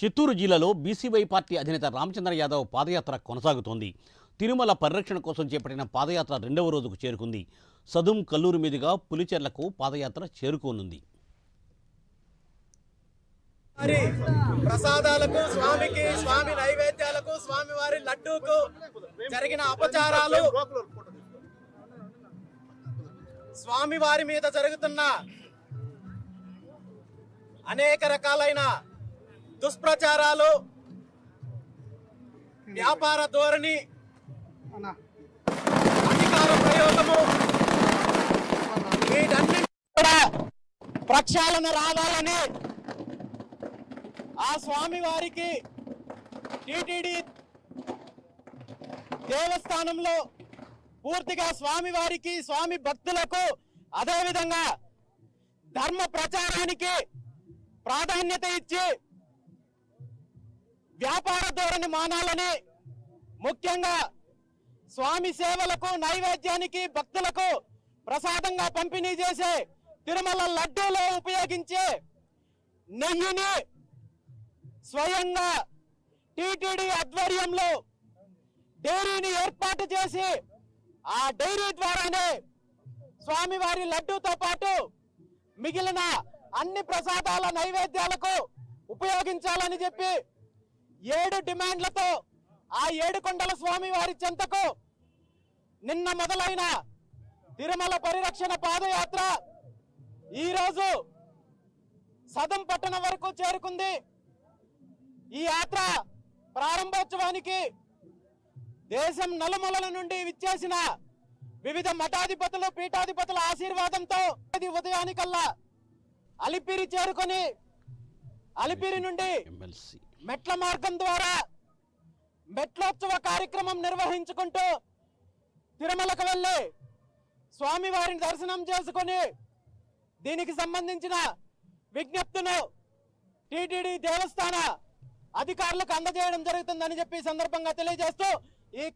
చిత్తూరు జిల్లాలో BCY party అధినేత రామచంద్ర యాదవ్ పాదయాత్ర కొనసాగుతోంది. తిరుమల పరిరక్షణ కోసం చేపట్టిన పాదయాత్ర రెండవ రోజుకు చేరుకుంది. సదుం కల్లూరు మీదుగా పులిచెర్లకు పాదయాత్ర చేరుకోనుంది. ప్రసాదాలకు స్వామికి స్వామి నైవేద్యాలకు స్వామి వారి లడ్డూకు జరిగిన అపచారాలు స్వామి వారి మీద జరుగుతున్న అనేక రకాలైన దుష్ప్రచారాలు వ్యాపార ధోరణి అధికార ప్రయోగము వీటన్నిటి కూడా ప్రక్షాళన రావాలని ఆ స్వామి వారికి టిటిడి దేవస్థానంలో పూర్తిగా స్వామి వారికి స్వామి భక్తులకు అదేవిధంగా ధర్మ ప్రచారానికి ప్రాధాన్యత ఇచ్చి వ్యాపార ధోరణి మానాలని ముఖ్యంగా స్వామి సేవలకు నైవేద్యానికి భక్తులకు ప్రసాదంగా పంపిణీ చేసే తిరుమల లడ్డూలో ఉపయోగించే నెయ్యిని స్వయంగా టిటిడి ఆధ్వర్యంలో డైరీని ఏర్పాటు చేసి ఆ డైరీ ద్వారానే స్వామివారి లడ్డూతో పాటు మిగిలిన అన్ని ప్రసాదాల నైవేద్యాలకు ఉపయోగించాలని చెప్పి ఏడు డిమాండ్లతో ఆ ఏడుకొండల స్వామి వారి చెంతకు నిన్న మొదలైన తిరుమల పరిరక్షణ పాదయాత్ర ఈరోజు సదం పట్టణం వరకు చేరుకుంది. ఈ యాత్ర ప్రారంభోత్సవానికి దేశం నలుమూలల నుండి విచ్చేసిన వివిధ మఠాధిపతులు పీఠాధిపతుల ఆశీర్వాదంతో ఉదయానికల్లా అలిపిరి చేరుకొని అలిపిరి నుండి ఎమ్మెల్సీ మెట్ల మార్గం ద్వారా మెట్లోత్సవ కార్యక్రమం నిర్వహించుకుంటూ తిరుమలకు వెళ్ళి స్వామివారిని దర్శనం చేసుకొని దీనికి సంబంధించిన విజ్ఞప్తును టీటీడీ దేవస్థాన అధికారులకు అందజేయడం జరుగుతుందని చెప్పి సందర్భంగా తెలియజేస్తూ ఈ